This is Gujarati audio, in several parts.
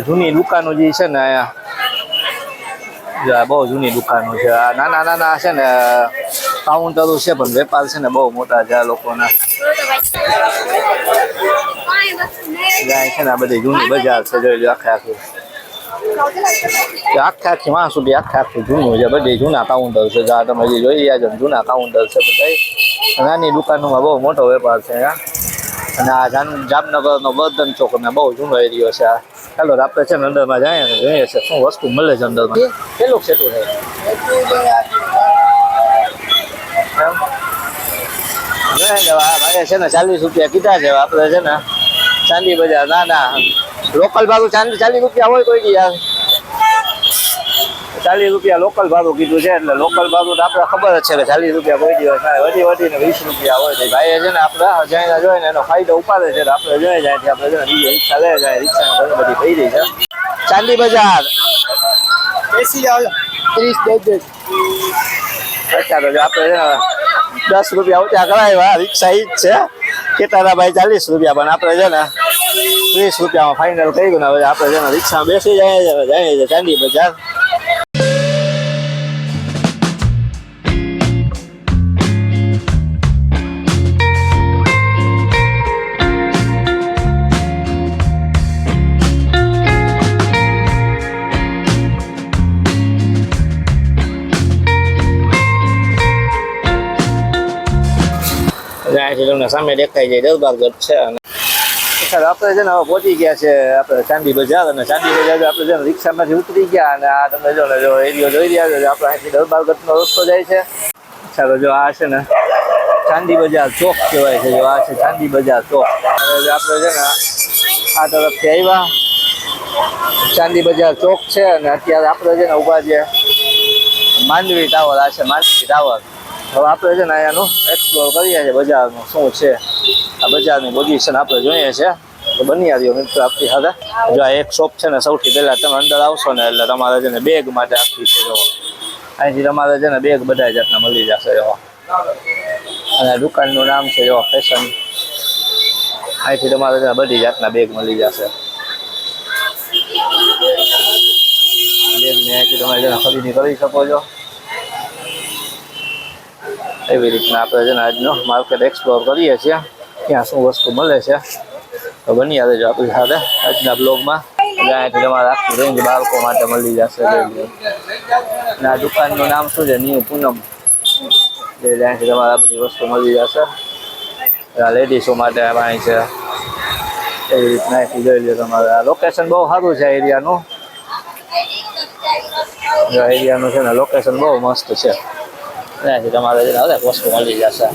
જૂની દુકાનો જે છે ને અહીંયા બહુ જૂની દુકાનો છે. આ નાના નાના છે ને કાઉન્ટરો છે પણ વેપાર છે ને બહુ મોટા છે આ લોકોના. છે ને આ બધી જૂની બજાર છે જોઈ લો આખે આખી. આખે આખી માં સુધી આખે આખી જૂનું છે બધી જૂના કાઉન્ટર છે. જ્યાં તમે જે જોઈ રહ્યા છો જૂના કાઉન્ટર છે બધા નાની દુકાનોમાં બહુ મોટો વેપાર છે અને આ જામ- જામનગરનો વર્ધન ચોક ને બહુ જૂનો એરિયો છે આ. ચાલો આપણે છે ને અંદરમાં જાય અને જોઈએ છે શું વસ્તુ મળે છે અંદરમાં. કેટલું સેટું છે. ભાઈએ છે ને ચાલીસ રૂપિયા કીધા છે આપણે છે ને ચાંદી બજાર ના ના. લોકલ ભાડું ચાંદી ચાલીસ રૂપિયા હોય કોઈ યાર. ચાલીસ રૂપિયા લોકલ ભાડું કીધું છે એટલે લોકલ ભાડું તો આપણે ખબર જ છે કે ચાલીસ રૂપિયા કોઈ દિવસ ના વધી વધીને વીસ રૂપિયા હોય તો ભાઈ છે ને આપણે જ્યાં જોઈએ ને એનો ફાયદો ઉપાડે છે આપણે જોઈએ જાય આપણે છે ને બીજી રિક્ષા લે જાય રિક્ષામાં ઘણી બધી થઈ રહી છે. ચાંદી બજાર. એસી જાવ ત્રીસ અચ્છા તો જો આપણે છે ને દસ રૂપિયા ઉત્યા કરાવ્યા રિક્ષા ઈ જ છે. કેતારા ભાઈ ચાલીસ રૂપિયા પણ આપણે છે ને ત્રીસ રૂપિયામાં ફાઇનલ કર્યું ને હવે આપણે છે ને રિક્ષામાં બેસી જાય જાય છે ચાંદી બજાર. તમને સામે દેખાય છે દરબારગઢ છે અને સર આપણે છે ને હવે પહોંચી ગયા છે આપણે ચાંદી બજાર અને ચાંદી બજાર આપણે છે ને રિક્ષામાંથી ઉતરી ગયા અને આ તમે જો ને જો એરિયો જોઈ રહ્યા છો આપણે અહીંથી દરબારગઢનો રસ્તો જાય છે. ચાલો જો આ છે ને ચાંદી બજાર ચોક કહેવાય છે, જો આ છે ચાંદી બજાર ચોક. આપણે છે ને આ તરફથી આવ્યા. ચાંદી બજાર ચોક છે અને અત્યારે આપણે છે ને ઊભા છે. માંડવી ટાવર, આ છે માંડવી ટાવર. હવે આપણે છે ને અહીંયાનું એક્સપ્લોર કરીએ છીએ બજારનું, શું છે? આ બજારની પોઝિશન આપણે જોઈએ છે. તો બની આવ્યો મિત્રો આપણી સાથે. જો આ એક શોપ છે ને સૌથી પહેલાં તમે અંદર આવશો ને એટલે તમારે છે ને બેગ માટે આપી છે, જો. અહીંથી તમારે છે ને બેગ બધા જાતના મળી જશે, જો. અને દુકાનનું નામ છે, જો ફેશન અહીંથી તમારે છે બધી જાતના બેગ મળી જશે. બેગને અહીંથી તમે ખરીદી કરી શકો છો. એવી રીતના આપણે છે ને આજનો માર્કેટ એક્સપ્લોર કરીએ છીએ. ક્યાં શું વસ્તુ મળે છે? તો બની આવે જો આપણી સાથે આજના બ્લોગમાં અહીંયાથી તમારે આખું રેન્જ બાળકો માટે મળી જશે અને આ દુકાનનું નામ શું છે? ન્યૂ પૂનમ એટલે જ્યાંથી તમારે બધી વસ્તુ મળી જશે. આ લેડીઝો માટે અહીં છે. એવી રીતના અહીંથી જોઈ લો તમારે. લોકેશન બહુ સારું છે એરિયાનું એરિયાનું છે ને લોકેશન બહુ મસ્ત છે. ત્યાંથી તમારે છે ને હરેક વસ્તુ મળી જશે.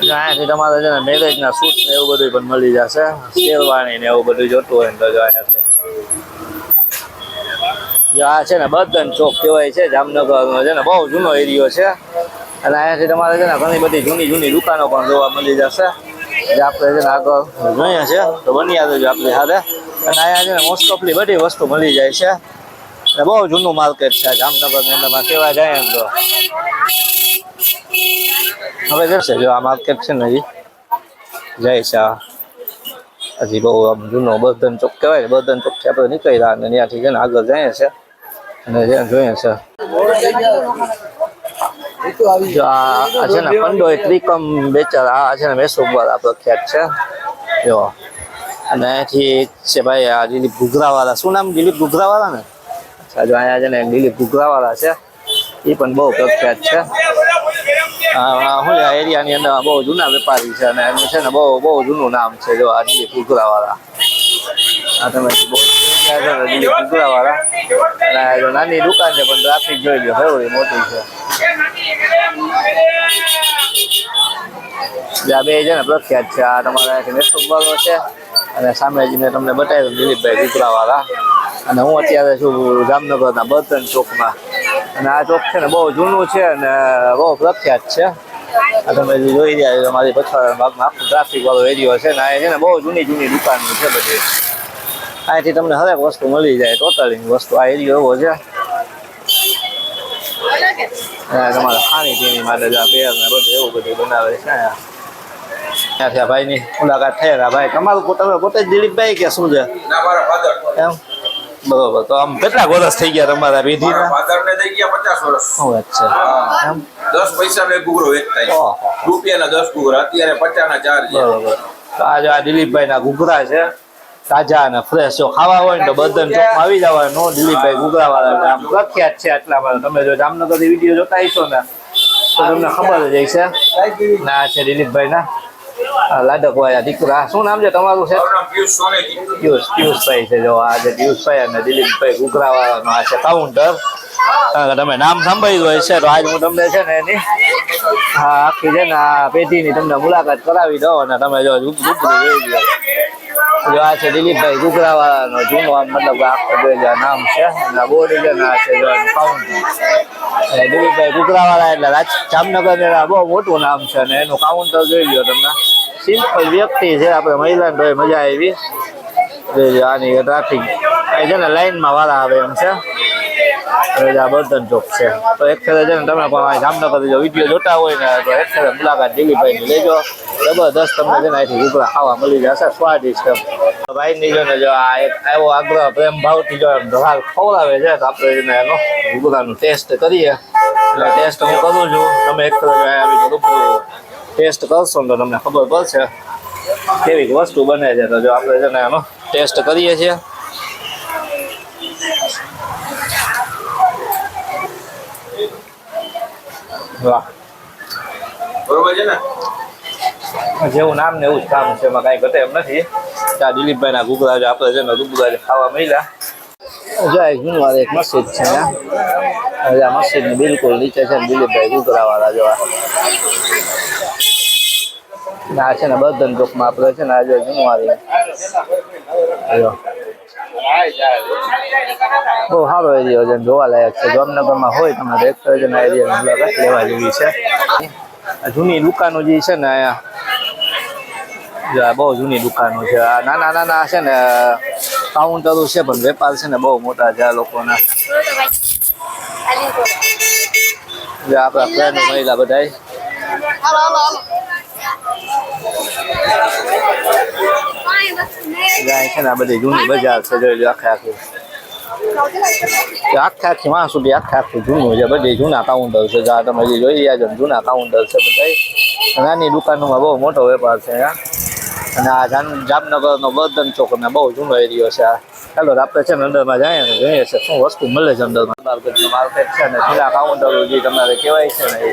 અહીંયાથી તમારે છે ને મેરેજના સૂટ ને એવું બધું પણ મળી જશે. શેરવાણી ને એવું બધું જોતું હોય ને તો જો અહીંયાથી. જો આ છે ને બર્ધન ચોક કહેવાય છે, જામનગરનો છે ને, બહુ જૂનો એરિયો છે. અને અહીંયાથી તમારે છે ને, ઘણી બધી જૂની જૂની દુકાનો પણ જોવા મળી જશે. જે આપણે છે ને આગળ જોઈએ છે, તો બની આવજો આપણી હારે. અને અહીંયા છે ને મોસ્ટ ઓફલી બધી વસ્તુ મળી જાય છે. અને બહુ જૂનું માર્કેટ છે જામનગરની અંદરમાં કહેવા જાય એમ તો. હવે જશે જો આ માર્કેટ છે ને હજી જાય છે આ. હજી બહુ આમ જૂનો બર્ધન ચોક કહેવાય ને બર્ધન ચોકથી આપણે નીકળી રહ્યા અને ત્યાંથી છે ને આગળ જાય છે. અને જ્યાં જોઈએ છે. આ છે ને પંડોય ત્રિકમ બેચર આ છે ને મેસુબર આપણો ખ્યાત છે. જો. અને અહીંથી છે ભાઈ આ દિલીપ ગુગરાવાળા શું નામ દિલીપ ગુગરાવાળા ને? અચ્છા જો અહીંયા છે ને દિલીપ ઘુઘરાવાળા છે. એ પણ બહુ પ્રખ્યાત છે. શું આ એરિયાની અંદર બહુ જૂના વેપારી છે અને એનું છે ને બહુ બહુ જૂનું નામ છે જો, આ દિલીપ ઘુઘરાવાળા આ તમે બહુ દિલીપ ઘુઘરાવાળા અને નાની દુકાન છે, પણ ટ્રાફિક જોઈ લો કેવડી મોટી છે. આ બે છે ને પ્રખ્યાત છે. આ તમારા અહીંથી મેસુબવાળો છે. અને સામે જ તમને બતાવ્યું, દિલીપભાઈ ઘુઘરાવાળા અને હું અત્યારે છું જામનગરના બર્તન ચોકમાં. અને આ ચોક છે ને બહુ જૂનું છે અને બહુ પ્રખ્યાત છે. આ તમે જોઈ રહ્યા છો તમારી પછવાડા ભાગમાં આખું ટ્રાફિક વાળો એરિયો છે ને આ છે ને બહુ જૂની જૂની દુકાનો છે બધી. અહીંથી તમને હરેક વસ્તુ મળી જાય ટોટલી વસ્તુ. આ એરિયો એવો છે. તમારે ખાણી પીણી માટે જ આ પેર ને બધું એવું બધું બનાવે છે ત્યાંથી આ ભાઈની મુલાકાત થયેલા ભાઈ તમારું તમે પોતે જ દિલીપભાઈ કે શું છે? એમ? બરોબર. તો આમ કેટલા વર્ષ થઈ ગયા તમારા વિધિ પેઢીના ફાધર ને થઈ ગયા પચાસ વર્ષ. શું વાત છે દસ પૈસા નો ઘૂઘરો વેચતા છે. રૂપિયાના દસ ઘૂઘરા અત્યારે પચાસ ના ચાર બરોબર. તો આજે આ દિલીપભાઈ ના ઘૂઘરા છે તાજા અને ફ્રેશ જો ખાવા હોય ને તો બદન ચોકમાં આવી જવાનો દિલીપભાઈ ઘૂઘરા વાળા આમ પ્રખ્યાત છે આટલા બધા. તમે જો જામનગરથી વીડિયો જોતા હશો ને તો તમને ખબર જ હશે. ના છે દિલીપભાઈ ના લાડક વાયા દીકરા. શું નામ છે તમારું છે પિયુષ પિયુષભાઈ છે જો આ જે પિયુષભાઈ અને દિલીપભાઈ ઘૂઘરા વાળાનો આ છે કાઉન્ટર તમે નામ સાંભળ્યું હોય છે તો આજ હું તમને છે ને એની હા આખી છે ને આ પેઢીની તમને મુલાકાત કરાવી દઉં અને તમે જો રૂબરૂ જોઈ લો જો આ છે દિલીપભાઈ ઘૂઘરાવાળાનો જૂનો મતલબ આખો બે હજાર નામ છે. એના બોર્ડ ને આ છે કાઉન્ટર દિલીપભાઈ ઘૂઘરાવાળા એટલે રાજ જામનગર બહુ મોટું નામ છે અને એનું કાઉન્ટર જોઈ લો તમને. સિમ્પલ વ્યક્તિ છે, આપણે મહિલાને તો મજા આવી. જોઈ લો આની ટ્રાફિક એ છે ને લાઈનમાં વાળા આવે એમ છે. આ બર્તન ચોક છે. તો એક ફેરે છે ને તમે પણ જામનગર જો વીડિયો જોતા હોય ને, તો એક ફેરે મુલાકાત દિલીપભાઈની લેજો. જબરદસ્ત તમને છે ને અહીંથી ઘૂઘરા ખાવા મળી જશે. સ્વાદિષ્ટ ભાઈની જો ને જો આ એક એવો આગ્રહ, પ્રેમ ભાવથી જો ઢોહાલ ખવડાવે છે, તો આપણે એને એનો ઘૂઘરાનું ટેસ્ટ કરીએ. એટલે ટેસ્ટ હું કરું છું. તમે એક ફેરે આવી ટેસ્ટ કરશો તો તમને ખબર પડશે. કેવી વસ્તુ બને છે તો જો આપણે છે ને એનો ટેસ્ટ કરીએ છીએ. વાહ. બરોબર છે ને? જેવું નામ ને એવું જ કામ છે એમાં કાંઈ ઘટે એમ નથી. ત્યાં દિલીપભાઈ ના ઘૂઘરા છે આપણે છે ને છે ખાવા મળ્યા. જાય જૂનવાર એક મસ્જિદ છે ત્યાં આ મસ્જિદની બિલકુલ નીચે છે ને દિલીપભાઈ ઘૂઘરા વાળા જોવા. ના છે ને બર્ધન ટૂંકમાં આપણે છે ને આજે જૂનવારી જો. બહુ સારો એરિયો છે, જોવા લાયક છે. જામનગરમાં હોય તમે તો એક ને એરિયા મુલાકાત લેવા જેવી છે. જૂની દુકાનો જે છે ને અહીંયા બહુ જૂની દુકાનો છે. આ નાના નાના છે ને, કાઉન્ટરો છે, પણ વેપાર છે ને, બહુ મોટા છે આ લોકોના. આપણા ફ્રેન્ડ મહિલા બધાય. જાય, છે ને બધી જૂની બજાર છે, જોઈ લો, આખે આખી. આખે સુધી આખે આખું જૂનું છે, બધી જૂના કાઉન્ટર છે જ્યાં તમે જોઈ રહ્યા છો જૂના કાઉન્ટર છે બધા નાની દુકાનોમાં બહુ મોટો વેપાર છે અને આ જામ જામનગરનો બર્ધન ચોક ને બહુ જૂનો એરિયો છે, આ. ચાલો આપણે છે ને અંદરમાં જાય જોઈએ છે શું વસ્તુ મળે છે અંદરમાં. માર્કેટનું માર્કેટ છે ને, જૂના કાઉન્ટરો જે તમારે કહેવાય છે ને, એ.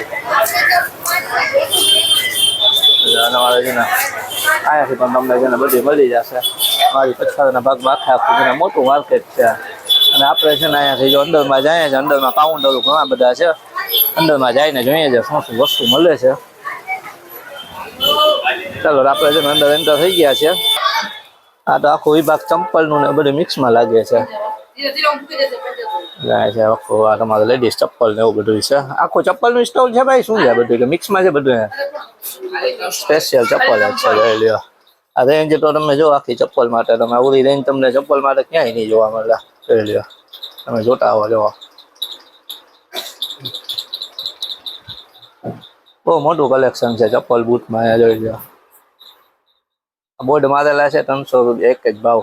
અને મારે છે ને પણ તમને બધી મળી જશે. મારી પછાડીના ભાગમાં આખા આખું મોટું માર્કેટ છે. અને આપણે છે ને અહીંયાથી જો અંદરમાં જાય છે, અંદરમાં કાઉન્ટરો ઘણા બધા છે. અંદરમાં જઈને જોઈએ છે શું શું વસ્તુ મળે છે. ચાલો આપણે છે ને અંદર એન્ટર થઈ ગયા છે. આ તો આખો વિભાગ ચંપલનું ને બધું મિક્સમાં લાગે છે. જાય છે આખો આ તમારે લેડીઝ ચપ્પલ ને એવું બધું છે. આખું ચપ્પલનું સ્ટોલ છે ભાઈ? શું છે બધું? કે મિક્સમાં છે બધું સ્પેશિયલ ચપ્પલ છે લ્યો. આ રેન્જ તો તમે જો આખી ચપ્પલ માટે તમે આવડી રેન્જ તમને ચપ્પલ માટે ક્યાંય નહીં જોવા મળે. જોઈ લ્યો. તમે જોતા આવો જોવા. બહુ મોટું કલેક્શન છે ચપ્પલ બૂટમાં જોઈ લ્યો. બોર્ડ મારેલા છે ત્રણસો રૂપિયા, એક જ ભાવ.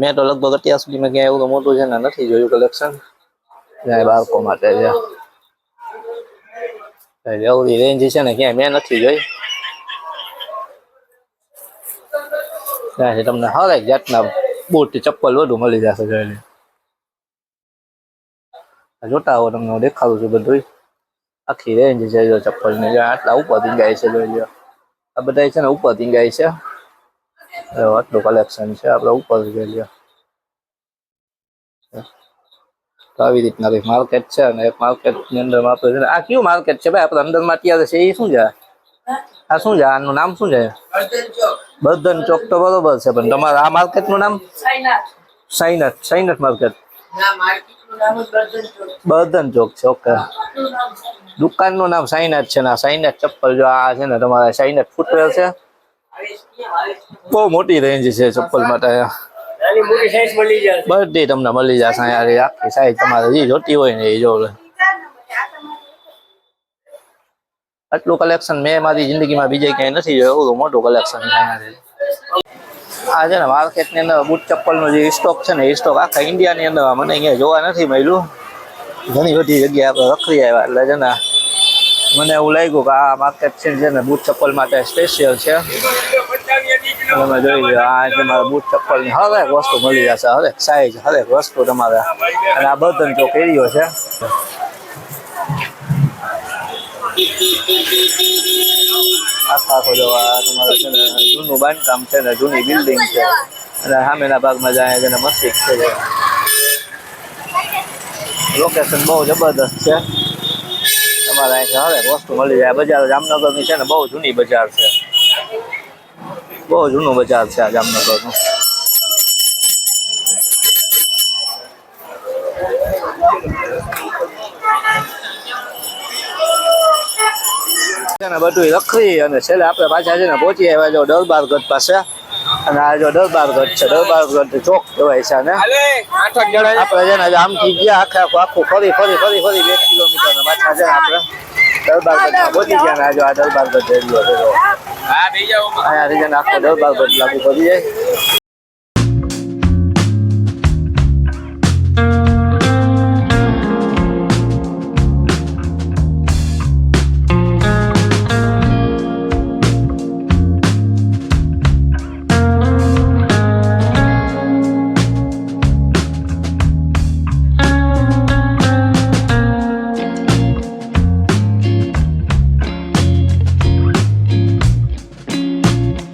મેં તો લગભગ અત્યાર સુધીમાં ક્યાંય એવું તો મોટું છે ને નથી જોયું કલેક્શન બાળકો માટે છે. એટલે એવડી રેન્જ છે ને ક્યાંય મેં નથી જોઈ ત્યાંથી તમને હરેક જાતના બૂટ ચપ્પલ બધું મળી જશે જોઈ લે આ જોતા હો તમને હું દેખાડું છું બધું આખી રેન્જ છે જો ચપ્પલની આટલા ઉપર ટીંગાય છે જોઈ લો આ બધા છે ને ઉપર ટીંગાય છે જો આટલું કલેક્શન છે આપણે ઉપર જોઈ લ્યો તો આવી રીતના કંઈક માર્કેટ છે અને માર્કેટની માર્કેટ અંદર આપણે છે આ કયું માર્કેટ છે ભાઈ? આપણે અંદરમાં અત્યારે છે એ શું છે? આ શું છે? આનું નામ શું છે? બર્ધન ચોક. તો બરોબર છે પણ તમારા આ માર્કેટનું નામ? સાઈનથ. સાઈનથ. માર્કેટ બર્ધન ચોક છે. ઓકે. દુકાનનું નામ સાઈનાથ છે ને સાઈનાથ ચપ્પલ જો આ છે ને તમારે સાઈનાથ ફૂટવેર છે. બહુ મોટી રેન્જ છે ચપ્પલ માટે. બધી તમને મળી જશે આખી સાઈઝ તમારે જે જોતી હોય ને એ જો આટલું કલેક્શન મેં મારી જિંદગીમાં બીજે ક્યાંય નથી જોયું. એવું મોટું કલેક્શન છે આ છે ને માર્કેટની અંદર બૂટ ચપ્પલનો જે સ્ટોક છે ને એ સ્ટોક આખા ઇન્ડિયાની અંદર મને અહીંયા જોવા નથી મળ્યું. ઘણી બધી જગ્યાએ આપણે રખડી આવ્યા એટલે છે ને મને એવું લાગ્યું કે આ માર્કેટ છે ને બૂટ ચપ્પલ માટે સ્પેશિયલ છે. તમે જોઈ આ તમારે બૂટ ચપ્પલની હરેક વસ્તુ મળી જશે, હરેક સાઈઝ હરેક વસ્તુ તમારે. અને આ બર્તન તો એરિયો છે. આખા આખો જો તમારે છે ને જૂનું બાંધકામ છે ને, જૂની બિલ્ડિંગ છે. અને સામેના ભાગમાં જાય છે ને મસ્જિદ છે લોકેશન બહુ જબરદસ્ત છે. તમારે અહીંથી હરેક વસ્તુ મળી જાય. બજાર જામનગરની છે ને, બહુ જૂની બજાર છે. બહુ જૂનું બજાર છે આ જામનગરનું. બધું લખરી અને છેલ્લે આપણે પાછા છે ને પહોંચી આવ્યા જો દરબાર ગઢ પાસે. અને આ જો દરબારગઢ છે દરબારગઢ ચોક કહેવાય છે ને આપણે છે ને આમથી ગયા આખે આખું આખું ફરી ફરી ફરી ફરી બે કિલોમીટર પાછા છે આપણે. દરબારગઢમાં પહોંચી ગયા ને આજે આ એરિયો છે. જો હા ને આખો દરબારગઢ લાગુ પડી જાય.